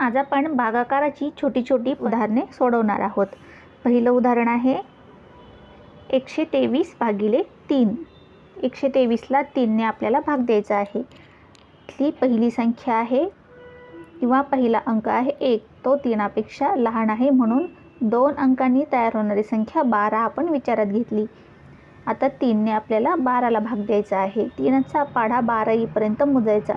आज आपण भागाकाराची छोटी छोटी उदाहरणे सोडवणार आहोत. पहिलं उदाहरण आहे एकशे तेवीस भागिले तीन. एकशे तेवीसला तीनने आपल्याला भाग द्यायचा आहे. इथली पहिली संख्या आहे किंवा पहिला अंक आहे एक. तो तीनापेक्षा लहान आहे म्हणून दोन अंकांनी तयार होणारी संख्या बारा आपण विचारात घेतली. आता तीनने आपल्याला बाराला भाग द्यायचा आहे. तीनचा पाढा बारा येईपर्यंत मोजायचा.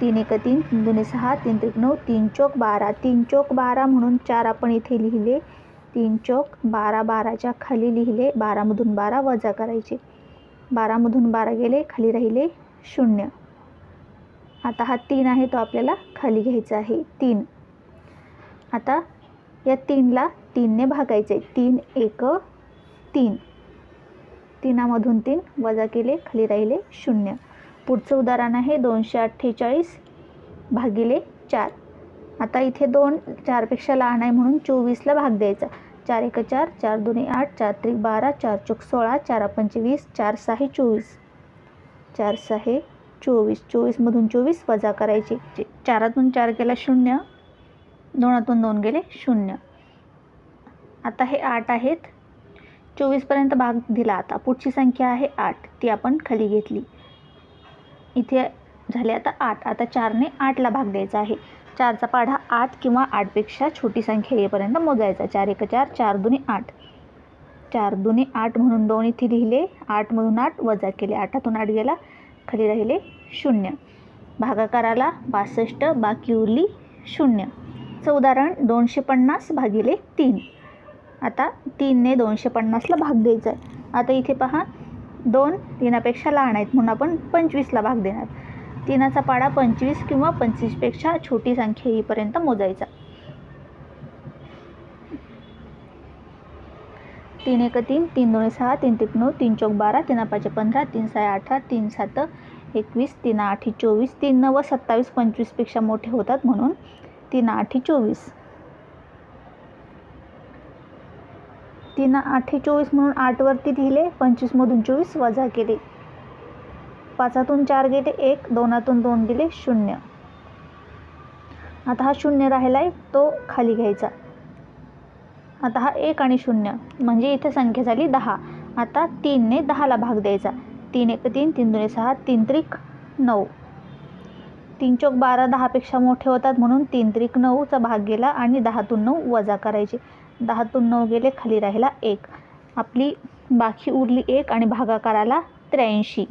तीन एक तीन तीन दोन्ही सहा तीन त्रिक नऊ तीन चौक बारा. तीन चौक बारा म्हणून चार आपण इथे लिहिले. तीन चौक बारा बाराच्या खाली लिहिले. बारामधून बारा वजा करायचे. बारामधून बारा गेले खाली राहिले शून्य. आता हा तीन आहे तो आपल्याला खाली घ्यायचा आहे. तीन. आता या तीनला तीनने भागायचे. तीन एक तीन. तीनामधून तीन वजा केले खाली राहिले शून्य. पुढचं उदाहरण आहे दोनशे अठ्ठेचाळीस भागिले चार. आता इथे दोन चारपेक्षा लहान आहे म्हणून चोवीसला भाग द्यायचा. चार एक चार चार दोन्ही आठ चार त्रिक बारा चार चोक सोळा चार पंचवीस चार सहा चोवीस. चार सहा चोवीस चोवीसमधून चोवीस वजा करायचे. चारातून चार गेला शून्य दोनातून दोन गेले शून्य. आता हे आठ आहेत. चोवीसपर्यंत भाग दिला. आता पुढची संख्या आहे आठ. ती आपण खाली घेतली. इथे झाले आता आठ. आता चारने आठला भाग द्यायचा आहे. चारचा पाढा आठ किंवा आठपेक्षा छोटी संख्या येईपर्यंत मोजायचा. चार एक चार चार दुनी आठ. चार दुनी आठ म्हणून दोन इथे लिहिले. आठमधून आठ वजा केले. आठातून आठ गेला. खाली राहिले शून्य. भागाकाराला बासष्ट बाकी उरली शून्य. चं उदाहरण दोनशे पन्नास भागिले तीन. आता तीनने दोनशे पन्नासला भाग द्यायचा आहे. आता इथे पहा. दोन तीनापेक्षा लहान आहेत म्हणून आपण पंचवीसला भाग देणार. तीनाचा पाडा पंचवीस किंवा पंचवीसपेक्षा छोटी संख्या येईपर्यंत मोजायचा. तीन एक तीन तीन दोन सहा तीन तीन नऊ तीन चौक बारा तीन पाच पंधरा तीन सहा अठरा तीन सात एकवीस तीन आठ चोवीस तीन नव सत्तावीस पंचवीसपेक्षा मोठे होतात म्हणून तीन आठ चोवीस. तीन आठे चोवीस म्हणून आठवरती लिहिले पंचवीसमधून चोवीस वजा केले. पाचातून चार गेले एक दोनातून दोन गेले शून्य. आता हा शून्य राहिला आहे तो खाली घ्यायचा. आता हा एक आणि शून्य म्हणजे इथे संख्या झाली दहा. आता तीनने दहाला भाग द्यायचा. तीन एक तीन तीन दोन सहा तीन त्रिक नऊ. तीन चौक बारा दहापेक्षा मोठे होतात म्हणून तीन त्रिक नऊचा भाग गेला आणि दहातून नऊ वजा करायचे. दहातून नऊ गेले खाली राहिला एक. आपली बाकी उरली एक आणि भागाकाराला त्र्याऐंशी.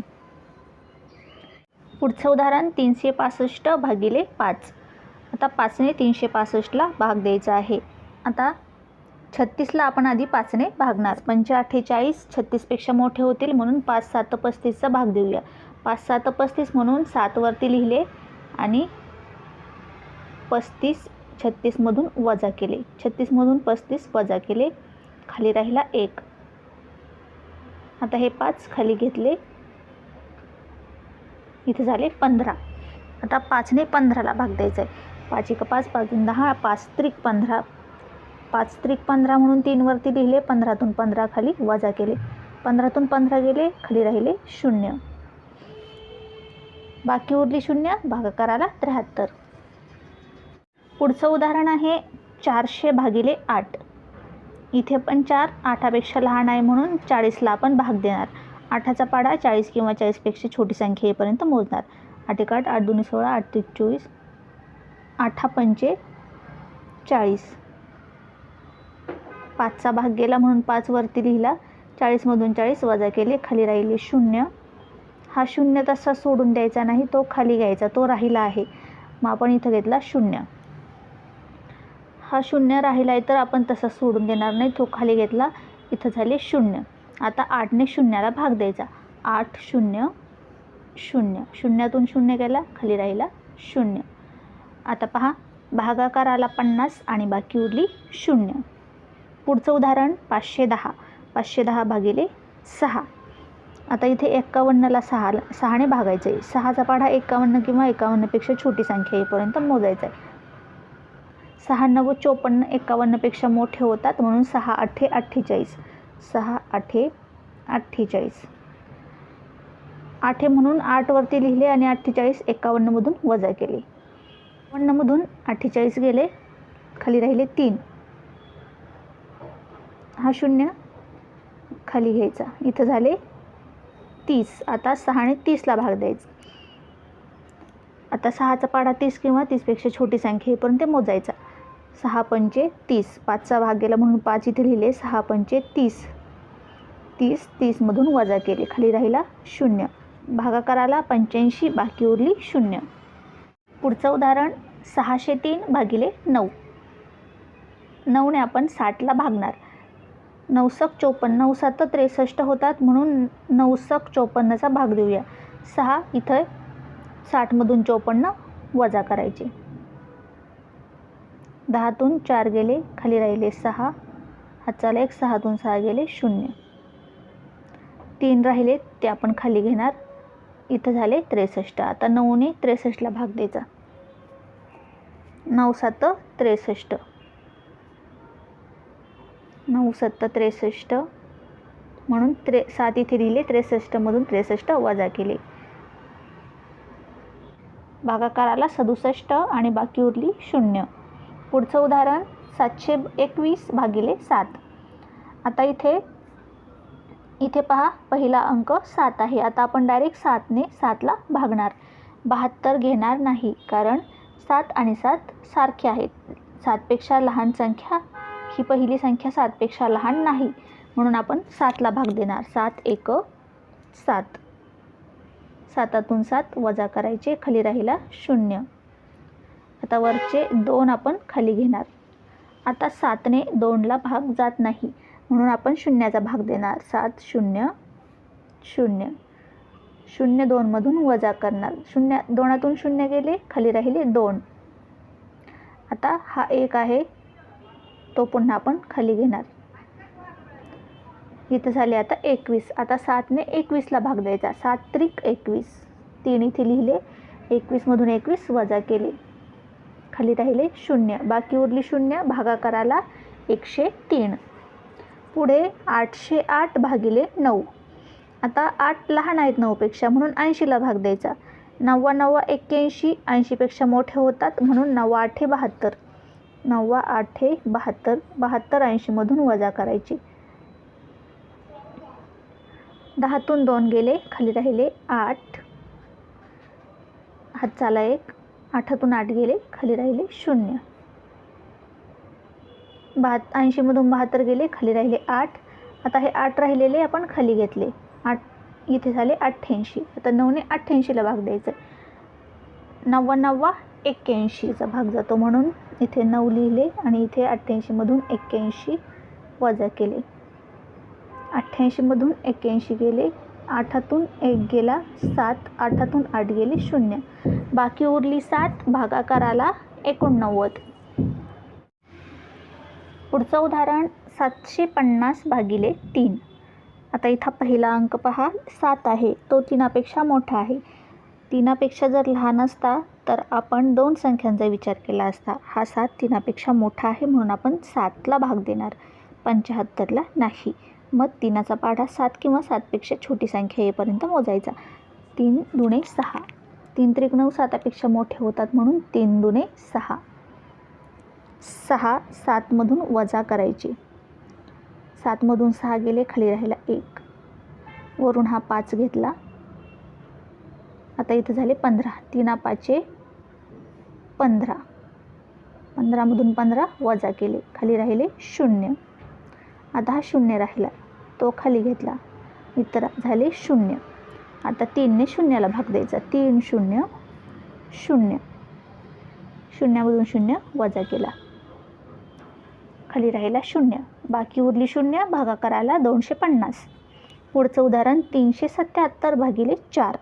पुढचं उदाहरण तीनशे पासष्ट भागिले पाच. आता पाचने तीनशे पासष्टला भाग द्यायचा आहे. आता छत्तीसला आपण आधी पाचने भागणार. पंचे अठ्ठेचाळीस छत्तीसपेक्षा मोठे होतील म्हणून पाच सात पस्तीसचा भाग देऊया. पाच सात पस्तीस म्हणून सातवरती लिहिले आणि पस्तीस छत्तीसमधून वजा केले. छत्तीसमधून पस्तीस वजा केले. खाली राहिला एक. आता हे पाच खाली घेतले. इथे झाले पंधरा. आता पाचने पंधराला भाग द्यायचा आहे पाच एक पाच पाच दहा पाच त्रिक पंधरा. पाच त्रिक पंधरा म्हणून तीनवरती लिहिले पंधरातून पंधरा खाली वजा केले. पंधरातून पंधरा गेले खाली राहिले शून्य. बाकी उरली शून्य भागाकाराला त्र्याहत्तर. पुढचं उदाहरण आहे चारशे भागिले आठ. इथे पण चार आठापेक्षा लहान आहे म्हणून चाळीसला आपण भाग देणार. आठाचा पाडा चाळीस किंवा चाळीसपेक्षा छोटी संख्या येईपर्यंत मोजणार. आठ एक आठ आठ दोन्ही सोळा आठ तीस चोवीस. आठा पंचे चाळीस. पाचचा भाग गेला म्हणून पाच वरती लिहिला. चाळीसमधून चाळीस वजा केले खाली राहिले शून्य. हा शून्य तसा सोडून द्यायचा नाही तो खाली घ्यायचा तो राहिला आहे. मग आपण इथं घेतला शून्य. हा शून्य राहिला आहे तर आपण तसा सोडून देणार नाही तो खाली घेतला इथं झाले शून्य. आता आठने शून्याला भाग द्यायचा. आठ शून्य शून्य. शून्यातून शून्य गेला खाली राहिला शून्य. आता पहा भागाकार आला पन्नास आणि बाकी उरली शून्य. पुढचं उदाहरण पाचशे दहा. पाचशे दहा भागिले सहा. आता इथे एक्कावन्नला सहा सहाने भागायचं. आहे सहाचा पाढा एकावन्न किंवा एकावन्नपेक्षा छोटी संख्या येईपर्यंत मोजायचा. आहे सहा नव्वद चोपन्न एकावन्नपेक्षा मोठे होतात म्हणून सहा अठ्ठे अठ्ठेचाळीस. सहा आठे अठ्ठेचाळीस. आठे म्हणून आठवरती लिहिले आणि अठ्ठेचाळीस एकावन्नमधून वजा केले. एकावन्नमधून अठ्ठेचाळीस गेले खाली राहिले तीन. हा शून्य खाली घ्यायचा. इथं झाले तीस. आता सहाने तीसला भाग द्यायचा. आता सहाचा पाढा तीस किंवा तीसपेक्षा छोटी संख्या येईपर्यंत मोजायचा. सहा पंचे तीस. पाचचा भाग गेला म्हणून पाच इथे लिहिले सहा पंचे तीस. तीस तीसमधून वजा केले. खाली राहिला शून्य. भागाकाराला पंच्याऐंशी बाकी उरली शून्य. पुढचं उदाहरण सहाशे तीन भागिले नऊ. नऊने आपण साठला भागणार. नऊसक चोपन्न नऊ सात त्रेसष्ट होतात म्हणून नऊसक चोपन्नचा भाग देऊया. सहा इथं साठमधून चोपन्न वजा करायचे. दहातून चार गेले खाली राहिले सहा. हातचाला एक सहातून सहा गेले शून्य. तीन राहिले ते आपण खाली घेणार. इथं झाले त्रेसष्ट. आता नऊने त्रेसष्टला भाग द्यायचा. नऊ सात त्रेसष्ट. नऊ सत्त त्रेसष्ट म्हणून त्रे सात इथे दिले त्रेसष्टमधून त्रेसष्ट वजा केले. भागाकाराला सदुसष्ट आणि बाकी उरली शून्य. पुढचं उदाहरण सातशे एकवीस भागिले सात. आता इथे इथे पहा पहिला अंक सात आहे. आता आपण डायरेक्ट सातने सातला भागणार. बहात्तर घेणार नाही कारण सात आणि सात सारखे आहेत. सातपेक्षा लहान संख्या ही पहिली संख्या सातपेक्षा लहान नाही. म्हणून आपण सातला भाग देणार. सात एक सात. सातातून सात वजा करायचे खाली राहिला शून्य. आता वरचे दोन आपण खाली घेणार. आता सातने दोनला भाग जात नाही. म्हणून आपण शून्याचा भाग देणार. सात शून्य शून्य. शून्य दोनमधून वजा करणार. शून्य दोनातून शून्य गेले खाली राहिले दोन. आता हा एक आहे. तो पुन्हा आपण खाली घेणार. इथं झाले आता एकवीस. आता सातने एकवीसला भाग द्यायचा. सात त्रिक एकवीस. तीन इथे लिहिले. एकवीसमधून एकवीस वजा केले. खाली राहिले शून्य. बाकी उरली शून्य. भागाकाराला एकशे तीन. पुढे आठशे आठ भागिले नऊ. आता आठ लहान आहेत नऊपेक्षा म्हणून ऐंशीला भाग द्यायचा. नव्वा नव्वा एक्क्याऐंशी ऐंशीपेक्षा मोठे होतात म्हणून नव्वा आठे बहात्तर. नव्वा आठे बहात्तर बहात्तर ऐंशीमधून वजा करायची. दहातून दोन गेले खाली राहिले आठ. हातचाला एक आठातून आठ गेले खाली राहिले शून्य. बहात ऐंशीमधून बहात्तर गेले खाली राहिले आठ. आता हे आठ राहिलेले आपण खाली घेतले. आठ इथे झाले अठ्ठ्याऐंशी. आता नऊने अठ्ठ्याऐंशीला भाग द्यायचा. नव्वा नव्वा एक्क्याऐंशीचा भाग जातो म्हणून इथे नऊ लिहिले आणि इथे अठ्ठ्याऐंशीमधून एक्क्याऐंशी वजा केले. अठ्ठ्याऐंशीमधून एक्क्याऐंशी गेले आठातून एक गेला सात आठातून आठ गेले शून्य. बाकी उरली सात भागाकाराला एकोणनव्वद. पुढचं उदाहरण सातशे पन्नास भागिले तीन. आता इथं पहिला अंक पहा सात आहे तो तीनापेक्षा मोठा आहे. तीनापेक्षा जर लहान असता तर आपण दोन संख्यांचा विचार केला असता हा सात तीनापेक्षा मोठा आहे म्हणून आपण सातला भाग देणार. पंच्याहत्तरला नाही. मग तीनाचा पाढा सात किंवा सातपेक्षा छोटी संख्या येईपर्यंत मोजायचा. तीन दुणे सहा. तीन त्रिक नऊ सातापेक्षा मोठे होतात म्हणून तीन दुणे सहा. सहा सातमधून वजा करायची. सातमधून सहा गेले खाली राहिला एक. वरून हा पाच घेतला. आता इथं झाले पंधरा. तीना पाचे पंधरा. पंधरामधून पंधरा वजा केले. खाली राहिले शून्य. आता हा शून्य राहिला. तो खाली घेतला. इतर झाले शून्य. आता तीनने शून्याला भाग द्यायचा. तीन शून्य शून्य. शून्यामधून शून्य वजा केला. खाली राहिला शून्य. बाकी उरली शून्य भागाकाराला दोनशे पन्नास. पुढचं उदाहरण तीनशे सत्याहत्तर भागिले चार.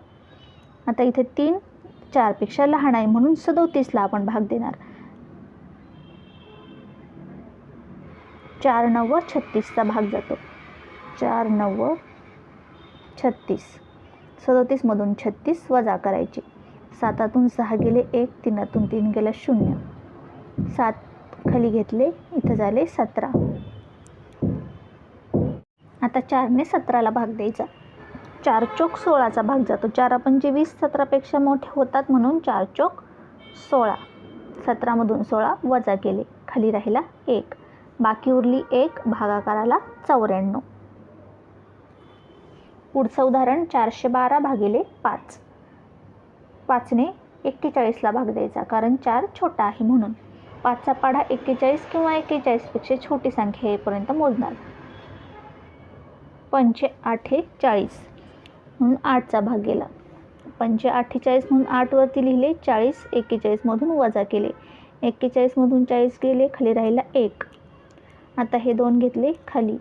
आता इथे तीन चारपेक्षा लहान आहे म्हणून सदोतीसला आपण भाग देणार. चार नव्वद छत्तीसचा भाग जातो. चार नव्वद छत्तीस. सदोतीसमधून छत्तीस वजा करायचे. सातातून सहा गेले एक तीनातून तीन गेला शून्य. सात खाली घेतले इथं झाले सतरा. आता चारने सतराला भाग द्यायचा. चार चोक सोळाचा भाग जातो. चार पंचे वीस सतरापेक्षा मोठे होतात म्हणून चार चोक सोळा. सतरामधून सोळा वजा केले. खाली राहिला एक. बाकी उरली एक भागाकाराला चौऱ्याण्णव. पुढचं उदाहरण चारशे बारा भागिले पाच. पाचने एक्केचाळीसला भाग द्यायचा कारण चार छोटा आहे म्हणून. पाचचा पाढा एक्केचाळीस किंवा एक्केचाळीसपेक्षा छोटी संख्या येईपर्यंत मोजणार. पंचे आठे चाळीस म्हणून आठचा भाग गेला. पंचे अठ्ठेचाळीस म्हणून आठवरती लिहिले चाळीस एक्केचाळीसमधून वजा केले. एक्केचाळीसमधून चाळीस गेले खाली राहिला एक. आता हे दोन घेतले खाली.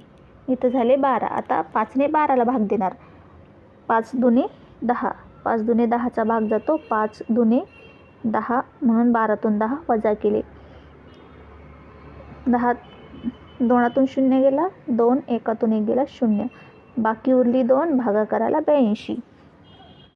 इथं झाले बारा. आता पाचने बाराला भाग देणार. पाच दुने दहा. पाच दुने दहाचा भाग जातो. पाच दुने दहा म्हणून बारातून दहा वजा केले. दहा दोनातून शून्य गेला. दोन एकातून एक गेला शून्य. बाकी उरली दोन भागाकाराला ब्याऐंशी.